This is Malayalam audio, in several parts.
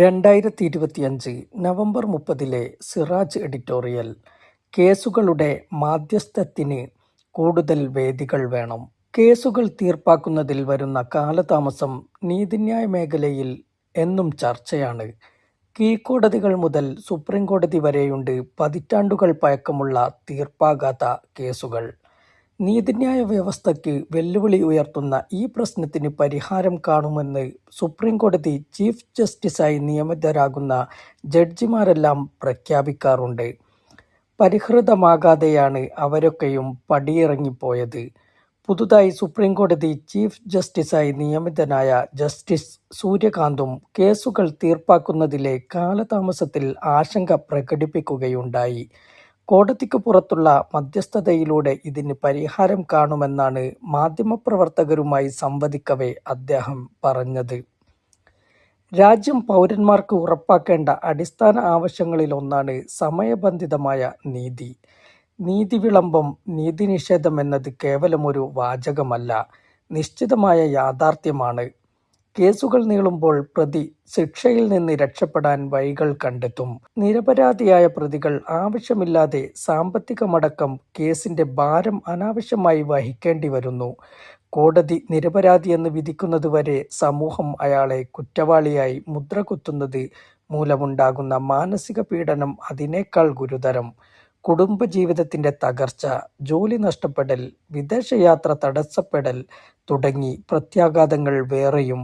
രണ്ടായിരത്തി ഇരുപത്തിയഞ്ച് നവംബർ മുപ്പതിലെ സിറാജ് എഡിറ്റോറിയൽ കേസുകളുടെ മാധ്യസ്ഥത്തിന് കൂടുതൽ വേദികൾ വേണം. കേസുകൾ തീർപ്പാക്കുന്നതിൽ വരുന്ന കാലതാമസം നീതിന്യായ മേഖലയിൽ എന്നും ചർച്ചയാണ്. കീഴ്ക്കോടതികൾ മുതൽ സുപ്രീം കോടതി വരെയുണ്ട് പതിറ്റാണ്ടുകൾ പഴക്കമുള്ള തീർപ്പാകാത്ത കേസുകൾ. നീതിന്യായ വ്യവസ്ഥയ്ക്ക് വെല്ലുവിളി ഉയർത്തുന്ന ഈ പ്രശ്നത്തിന് പരിഹാരം കാണുമെന്ന് സുപ്രീംകോടതി ചീഫ് ജസ്റ്റിസായി നിയമിതരാകുന്ന ജഡ്ജിമാരെല്ലാം പ്രഖ്യാപിക്കാറുണ്ട്. പരിഹൃതമാകാതെയാണ് അവരൊക്കെയും പടിയിറങ്ങിപ്പോയത്. പുതുതായി സുപ്രീംകോടതി ചീഫ് ജസ്റ്റിസായി നിയമിതനായ ജസ്റ്റിസ് സൂര്യകാന്തും കേസുകൾ തീർപ്പാക്കുന്നതിലെ കാലതാമസത്തിൽ ആശങ്ക പ്രകടിപ്പിക്കുകയുണ്ടായി. കോടതിക്കു പുറത്തുള്ള മധ്യസ്ഥതയിലൂടെ ഇതിന് പരിഹാരം കാണുമെന്നാണ് മാധ്യമപ്രവർത്തകരുമായി സംവദിക്കവെ അദ്ദേഹം പറഞ്ഞത്. രാജ്യം പൗരന്മാർക്ക് ഉറപ്പാക്കേണ്ട അടിസ്ഥാന ആവശ്യങ്ങളിലൊന്നാണ് സമയബന്ധിതമായ നീതി. നീതി വിളംബം നീതി നീതിനിഷേധം എന്നത് കേവലമൊരു വാചകമല്ല, നിശ്ചിതമായ യാഥാർഥ്യമാണ്. കേസുകൾ നീളുമ്പോൾ പ്രതി ശിക്ഷയിൽ നിന്ന് രക്ഷപ്പെടാൻ വഴികൾ കണ്ടെത്തും. നിരപരാധിയായ പ്രതികൾ ആവശ്യമില്ലാതെ സാമ്പത്തികമടക്കം കേസിന്റെ ഭാരം അനാവശ്യമായി വഹിക്കേണ്ടി വരുന്നു കോടതി നിരപരാധിയെന്ന് വിധിക്കുന്നതുവരെ സമൂഹം അയാളെ കുറ്റവാളിയായി മുദ്രകുത്തുന്നത് മൂലമുണ്ടാകുന്ന മാനസിക പീഡനം അതിനേക്കാൾ ഗുരുതരം. കുടുംബജീവിതത്തിന്റെ തകർച്ച, ജോലി നഷ്ടപ്പെടൽ, വിദേശയാത്ര തടസ്സപ്പെടൽ തുടങ്ങി പ്രത്യാഘാതങ്ങൾ വേറെയും.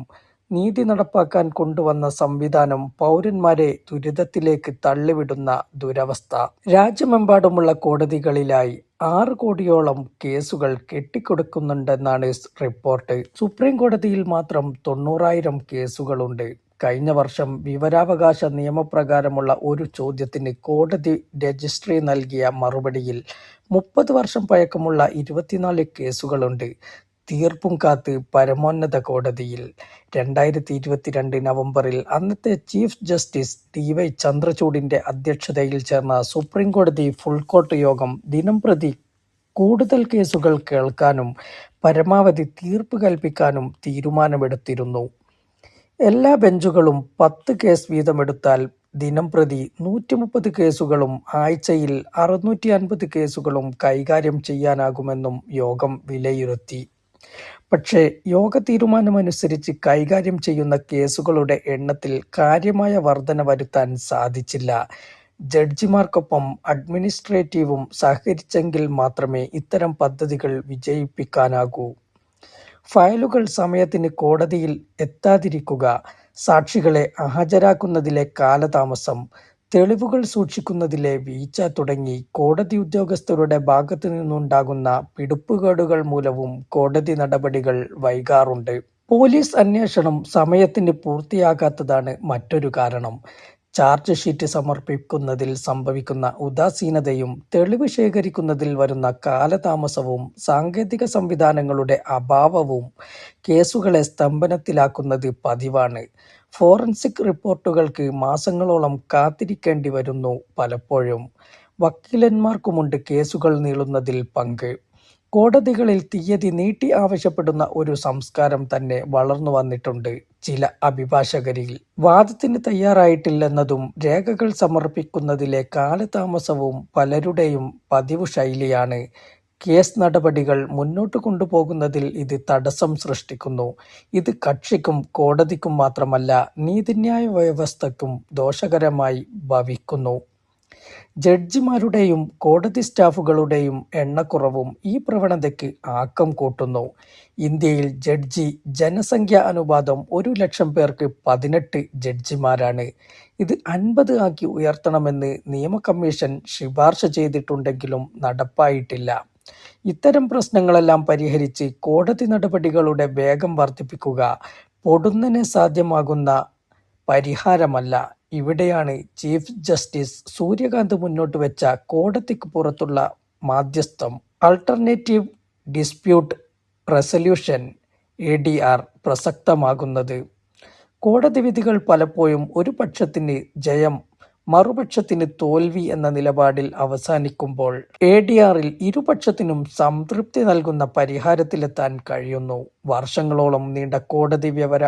നീതി നടപ്പാക്കാൻ കൊണ്ടുവന്ന സംവിധാനം പൗരന്മാരെ ദുരിതത്തിലേക്ക് തള്ളിവിടുന്ന ദുരവസ്ഥ. രാജ്യമെമ്പാടുമുള്ള കോടതികളിലായി ആറ് കോടിയോളം കേസുകൾ കെട്ടിക്കിടക്കുന്നുണ്ടെന്നാണ് റിപ്പോർട്ട്. സുപ്രീം കോടതിയിൽ മാത്രം തൊണ്ണൂറായിരം കേസുകളുണ്ട്. കഴിഞ്ഞ വർഷം വിവരാവകാശ നിയമപ്രകാരമുള്ള ഒരു ചോദ്യത്തിന് കോടതി രജിസ്ട്രി നൽകിയ മറുപടിയിൽ മുപ്പത് വർഷം പഴക്കമുള്ള ഇരുപത്തിനാല് കേസുകളുണ്ട് തീർപ്പും കാത്ത് പരമോന്നത കോടതിയിൽ. രണ്ടായിരത്തി ഇരുപത്തിരണ്ട് നവംബറിൽ അന്നത്തെ ചീഫ് ജസ്റ്റിസ് ഡി. വൈ. ചന്ദ്രചൂഡിന്റെ അധ്യക്ഷതയിൽ ചേർന്ന സുപ്രീം കോടതി ഫുൾ കോർട്ട് യോഗം ദിനം പ്രതി കൂടുതൽ കേസുകൾ കേൾക്കാനും പരമാവധി തീർപ്പ് കൽപ്പിക്കാനും തീരുമാനമെടുത്തിരുന്നു. എല്ലാ ബെഞ്ചുകളും പത്ത് കേസ് വീതമെടുത്താൽ ദിനംപ്രതി നൂറ്റിമുപ്പത് കേസുകളും ആഴ്ചയിൽ അറുന്നൂറ്റി അൻപത് കേസുകളും കൈകാര്യം ചെയ്യാനാകുമെന്നും യോഗം വിലയിരുത്തി. പക്ഷേ യോഗ തീരുമാനമനുസരിച്ച് കൈകാര്യം ചെയ്യുന്ന കേസുകളുടെ എണ്ണത്തിൽ കാര്യമായ വർധന വരുത്താൻ സാധിച്ചില്ല. ജഡ്ജിമാർക്കൊപ്പം അഡ്മിനിസ്ട്രേറ്റീവും സഹകരിച്ചെങ്കിൽ മാത്രമേ ഇത്തരം പദ്ധതികൾ വിജയിപ്പിക്കാനാകൂ. ഫയലുകൾ സമയത്തിന് കോടതിയിൽ എത്താതിരിക്കുക, സാക്ഷികളെ ഹാജരാക്കുന്നതിലെ കാലതാമസം, തെളിവുകൾ സൂക്ഷിക്കുന്നതിലെ വീഴ്ച തുടങ്ങി കോടതി ഉദ്യോഗസ്ഥരുടെ ഭാഗത്തു നിന്നുണ്ടാകുന്ന പിടിപ്പുകേടുകൾ മൂലവും കോടതി നടപടികൾ വൈകാറുണ്ട്. പോലീസ് അന്വേഷണം സമയത്തിന് പൂർത്തിയാകാത്തതാണ് മറ്റൊരു കാരണം. ചാർജ് ഷീറ്റ് സമർപ്പിക്കുന്നതിൽ സംഭവിക്കുന്ന ഉദാസീനതയും തെളിവ് ശേഖരിക്കുന്നതിൽ വരുന്ന കാലതാമസവും സാങ്കേതിക സംവിധാനങ്ങളുടെ അഭാവവും കേസുകളെ സ്തംഭനത്തിലാക്കുന്നത് പതിവാണ്. ഫോറൻസിക് റിപ്പോർട്ടുകൾക്ക് മാസങ്ങളോളം കാത്തിരിക്കേണ്ടി വരുന്നു പലപ്പോഴും. വക്കീലന്മാർക്കുമുണ്ട് കേസുകൾ നീളുന്നതിൽ പങ്ക്. കോടതികളിൽ തീയതി നീട്ടി ആവശ്യപ്പെടുന്ന ഒരു സംസ്കാരം തന്നെ വളർന്നു വന്നിട്ടുണ്ട് ചില അഭിഭാഷകരിൽ. വാദത്തിന് തയ്യാറായിട്ടില്ലെന്നതും രേഖകൾ സമർപ്പിക്കുന്നതിലെ കാലതാമസവും പലരുടെയും പതിവ് ശൈലിയാണ്. കേസ് നടപടികൾ മുന്നോട്ട് കൊണ്ടുപോകുന്നതിൽ ഇത് തടസ്സം സൃഷ്ടിക്കുന്നു. ഇത് കക്ഷിക്കും കോടതിക്കും മാത്രമല്ല നീതിന്യായ വ്യവസ്ഥക്കും ദോഷകരമായി ഭവിക്കുന്നു. ജഡ്ജിമാരുടെയും കോടതി സ്റ്റാഫുകളുടെയും എണ്ണക്കുറവും ഈ പ്രവണതയ്ക്ക് ആക്കം കൂട്ടുന്നു. ഇന്ത്യയിൽ ജഡ്ജി ജനസംഖ്യ അനുപാതം ഒരു ലക്ഷം പേർക്ക് പതിനെട്ട് ജഡ്ജിമാരാണ്. ഇത് അൻപത് ആക്കി ഉയർത്തണമെന്ന് നിയമ കമ്മീഷൻ ശുപാർശ ചെയ്തിട്ടുണ്ടെങ്കിലും നടപ്പായിട്ടില്ല. ഇത്തരം പ്രശ്നങ്ങളെല്ലാം പരിഹരിച്ച് കോടതി നടപടികളുടെ വേഗം വർദ്ധിപ്പിക്കുക പൊടുന്നനെ സാധ്യമാകുന്ന പരിഹാരമല്ല. ഇവിടെയാണ് ചീഫ് ജസ്റ്റിസ് സൂര്യകാന്ത് മുന്നോട്ട് വെച്ച കോടതിക്ക് പുറത്തുള്ള മാധ്യസ്ഥം (alternative dispute resolution) A. D. R. പ്രസക്തമാകുന്നത്. കോടതി വിധികൾ പലപ്പോഴും ഒരു പക്ഷത്തിന് ജയം മറുപക്ഷത്തിന് തോൽവി എന്ന നിലപാടിൽ അവസാനിക്കുമ്പോൾ എ. ഡി. ആറിൽ ഇരുപക്ഷത്തിനും സംതൃപ്തി നൽകുന്ന പരിഹാരത്തിലെത്താൻ കഴിയുന്നു. വർഷങ്ങളോളം നീണ്ട കോടതി വ്യവര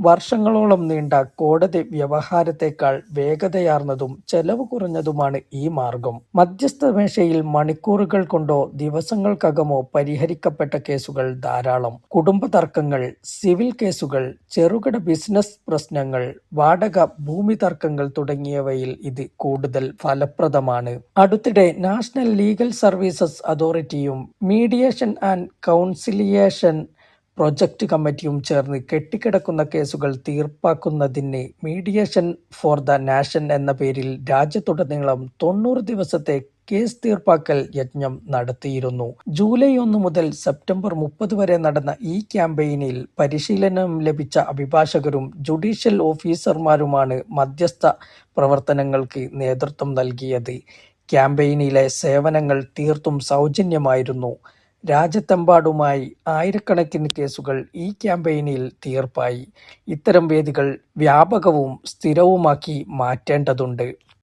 വർഷങ്ങളോളം നീണ്ട കോടതി വ്യവഹാരത്തേക്കാൾ വേഗതയാർന്നതും ചെലവ് കുറഞ്ഞതുമാണ് ഈ മാർഗം. മധ്യസ്ഥ മേശയിൽ മണിക്കൂറുകൾ കൊണ്ടോ ദിവസങ്ങൾക്കകമോ പരിഹരിക്കപ്പെട്ട കേസുകൾ ധാരാളം. കുടുംബ തർക്കങ്ങൾ സിവിൽ കേസുകൾ, ചെറുകിട ബിസിനസ് പ്രശ്നങ്ങൾ, വാടക ഭൂമി തർക്കങ്ങൾ തുടങ്ങിയവയിൽ ഇത് കൂടുതൽ ഫലപ്രദമാണ്. അടുത്തിടെ നാഷണൽ ലീഗൽ സർവീസസ് അതോറിറ്റിയും മീഡിയേഷൻ ആൻഡ് കൗൺസിലിയേഷൻ പ്രൊജക്ട് കമ്മിറ്റിയും ചേർന്ന് കെട്ടിക്കിടക്കുന്ന കേസുകൾ തീർപ്പാക്കുന്നതിന് മീഡിയേഷൻ ഫോർ ദ നാഷൻ എന്ന പേരിൽ രാജ്യത്തുടനീളം തൊണ്ണൂറ് ദിവസത്തെ കേസ് തീർപ്പാക്കൽ യജ്ഞം നടത്തിയിരുന്നു. ജൂലൈ ഒന്ന് മുതൽ സെപ്റ്റംബർ മുപ്പത് വരെ നടന്ന ഈ ക്യാമ്പയിനിൽ പരിശീലനം ലഭിച്ച അഭിഭാഷകരും ജുഡീഷ്യൽ ഓഫീസർമാരുമാണ് മധ്യസ്ഥ പ്രവർത്തനങ്ങൾക്ക് നേതൃത്വം നൽകിയത്. ക്യാമ്പയിനിലെ സേവനങ്ങൾ തീർത്തും സൗജന്യമായിരുന്നു. രാജ്യത്തെമ്പാടുമായി ആയിരക്കണക്കിന് കേസുകൾ ഈ ക്യാമ്പയിനിൽ തീർപ്പായി. ഇത്തരം വേദികൾ വ്യാപകവും സ്ഥിരവുമാക്കി മാറ്റേണ്ടതുണ്ട്.